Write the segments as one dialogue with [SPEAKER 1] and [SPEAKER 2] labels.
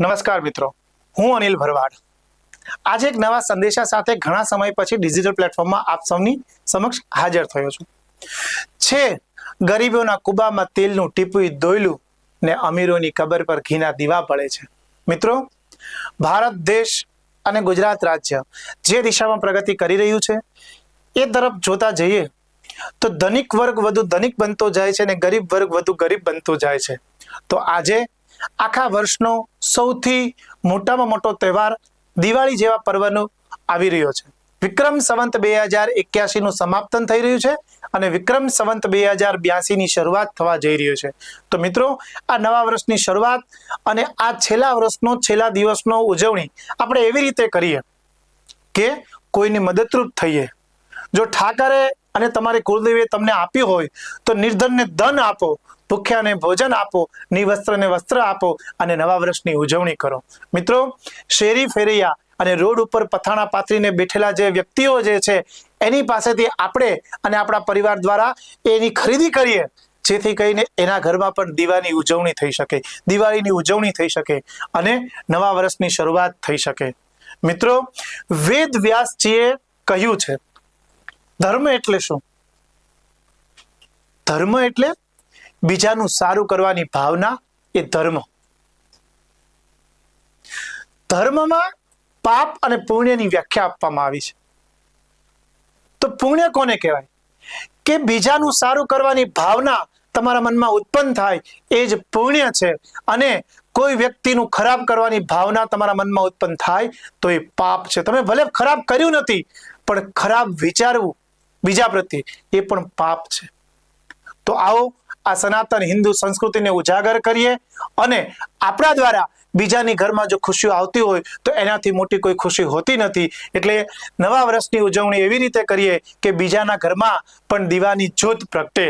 [SPEAKER 1] નમસ્કાર મિત્રો, હું અનિલ ભરવાડ. આજે એક નવા સંદેશા સાથે ઘણા સમય પછી ડિજિટલ પ્લેટફોર્મમાં આપ સૌની સમક્ષ હાજર થયો છું. છે, ગરીબોના કુબામાં તેલનું ટીપું દોયલું ને અમીરોની કબર પર ઘીના દીવા પડે છે. મિત્રો, ભારત દેશ અને ગુજરાત રાજ્ય જે દિશામાં પ્રગતિ કરી રહ્યું છે, એ તરફ જોતા જઈએ તો ધનિક વર્ગ વધુ ધનિક બનતો જાય છે અને ગરીબ વર્ગ વધુ ગરીબ બનતો જાય છે. તો આજે આખા વર્ષનો સૌથી મોટામાં મોટો તહેવાર દિવાળી જેવા પર્વનો આવી રહ્યો છે. વિક્રમ સંવંત બે હજાર એક્યાસીનું સમાપ્તન થઈ રહ્યું છે અને વિક્રમ સંવંત બે હજાર બ્યાસીની શરૂઆત થવા જઈ રહ્યો છે. તો મિત્રો, આ નવા વર્ષની શરૂઆત અને આ છેલ્લા વર્ષનો છેલ્લા દિવસનો ઉજવણી આપણે એવી રીતે કરીએ કે કોઈની મદદરૂપ થઈએ. જો ઠાકરે અને તમારી કુળદેવીએ તમને આપ્યું હોય તો નિર્ધનને ધન આપો ભૂખ્યાને ભોજન આપો, નિવસ્ત્રને વસ્ત્ર આપો અને નવા વર્ષની ઉજવણી કરો. મિત્રો, શેરી ફેરિયા અને રોડ ઉપર પથાણા પાથરીને બેઠેલા જે વ્યક્તિઓ જે છે, એની પાસેથી આપણે અને આપણા પરિવાર દ્વારા એની ખરીદી કરીએ, જેથી કરીને એના ઘરમાં પણ દીવાની ઉજવણી થઈ શકે, દિવાળીની ઉજવણી થઈ શકે અને નવા વર્ષની શરૂઆત થઈ શકે. મિત્રો, વેદ વ્યાસજીએ કહ્યું છે, ધર્મ એટલે શું? ધર્મ એટલે બીજાનું સારું કરવાની ભાવના એ ધર્મ. ધર્મમાં પાપ અને પુણ્યની વ્યાખ્યા આપવામાં આવી છે. તો પુણ્ય કોને કહેવાય? કે બીજાનું સારું કરવાની ભાવના તમારા મનમાં ઉત્પન્ન થાય, એ જ પુણ્ય છે. અને કોઈ વ્યક્તિનું ખરાબ કરવાની ભાવના તમારા મનમાં ઉત્પન્ન થાય, તો એ પાપ છે. તમે ભલે ખરાબ કર્યું નથી, પણ ખરાબ વિચારવું બીજા પ્રત્યે એ પણ પાપ છે. તો આવો આ સનાતન હિન્દુ સંસ્કૃતિને ઉજાગર કરીએ અને આપણા દ્વારા બીજાની ઘરમાં જો ખુશીઓ આવતી હોય તો એનાથી મોટી કોઈ ખુશી હોતી નથી. એટલે નવા વર્ષની ઉજવણી એવી રીતે કરીએ કે બીજાના ઘરમાં પણ દીવાની જ્યોત પ્રગટે.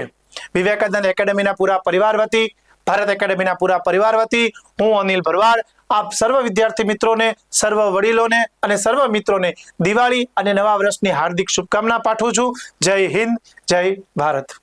[SPEAKER 1] વિવેકાનંદ એકેડેમીના પૂરા પરિવાર વતી, ભારત એકેડેમીના પૂરા પરિવાર વતી, હું અનિલ ભરવાડ, આપ સર્વ વિદ્યાર્થી મિત્રોને, સર્વ વડીલોને અને સર્વ મિત્રોને દિવાળી અને નવા વર્ષની હાર્દિક શુભકામના પાઠવું છું. જય હિન્દ, જય ભારત.